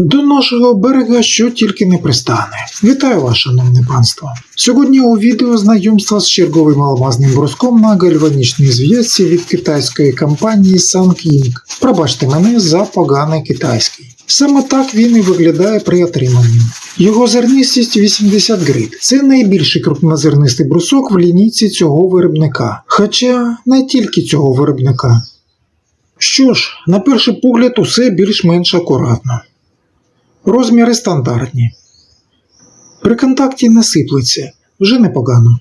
До нашого берега що тільки не пристане. Вітаю вас, шановне панство. Сьогодні у відео знайомства з черговим алмазним бруском на гальванічній зв'язці від китайської компанії Sunking. Пробачте мене за поганий китайський. Саме так він і виглядає при отриманні. Його зернистість 80 грит. Це найбільший крупнозернистий брусок в лінійці цього виробника. Хоча не тільки цього виробника. Що ж, на перший погляд, усе більш-менш акуратно. Розміри стандартні. При контакті не сиплеться, вже непогано.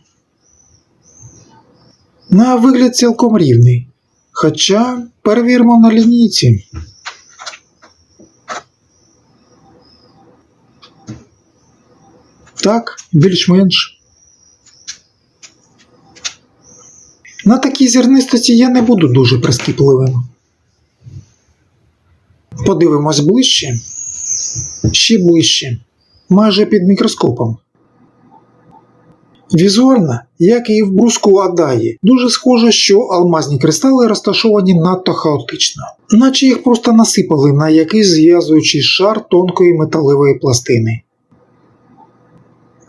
На вигляд цілком рівний. Хоча перевіримо на лінійці. Так, більш-менш. На такій зернистості я не буду дуже прискіпливим. Подивимось ближче. Ще ближче. Майже під мікроскопом. Візуально, як і в бруску Адаї, дуже схоже, що алмазні кристали розташовані надто хаотично, наче їх просто насипали на якийсь зв'язуючий шар тонкої металевої пластини.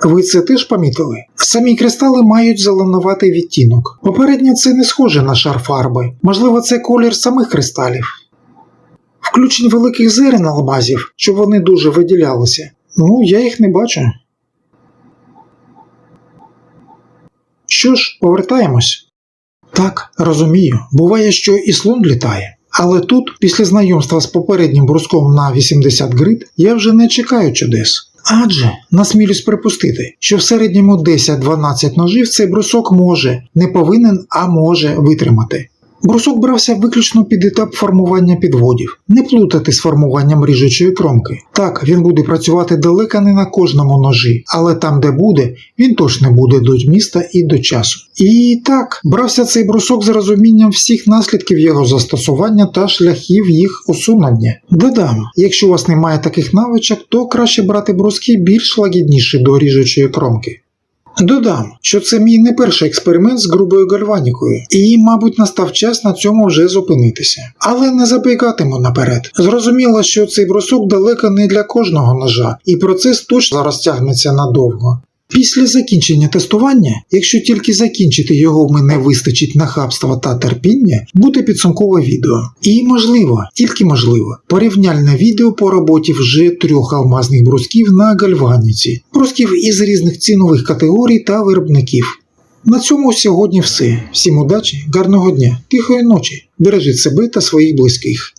Ви це теж помітили? Самі кристали мають зеленуватий відтінок. Попередньо це не схоже на шар фарби, можливо, це колір самих кристалів. Включень великих зерен алмазів, щоб вони дуже виділялися. Ну, я їх не бачу. Що ж, повертаємось. Так, розумію, буває, що і слон літає. Але тут, після знайомства з попереднім бруском на 80 грит, я вже не чекаю чудес. Адже насмілюсь припустити, що в середньому 10-12 ножів цей брусок може, не повинен, а може витримати. Брусок брався виключно під етап формування підводів, не плутати з формуванням ріжучої кромки. Так, він буде працювати далеко не на кожному ножі, але там, де буде, він точно буде до міста і до часу. І так, брався цей брусок з розумінням всіх наслідків його застосування та шляхів їх усунення. Додам, якщо у вас немає таких навичок, то краще брати бруски більш лагідніші до ріжучої кромки. Додам, що це мій не перший експеримент з грубою гальванікою, і, мабуть, настав час на цьому вже зупинитися. Але не запікатиму наперед. Зрозуміло, що цей брусок далеко не для кожного ножа, і процес точно розтягнеться надовго. Після закінчення тестування, якщо тільки закінчити його в мене вистачить нахабства та терпіння, буде підсумкове відео. І можливо, тільки можливо, порівняльне відео по роботі вже трьох алмазних брусків на гальваніці, брусків із різних цінових категорій та виробників. На цьому сьогодні все. Всім удачі, гарного дня, тихої ночі. Бережіть себе та своїх близьких.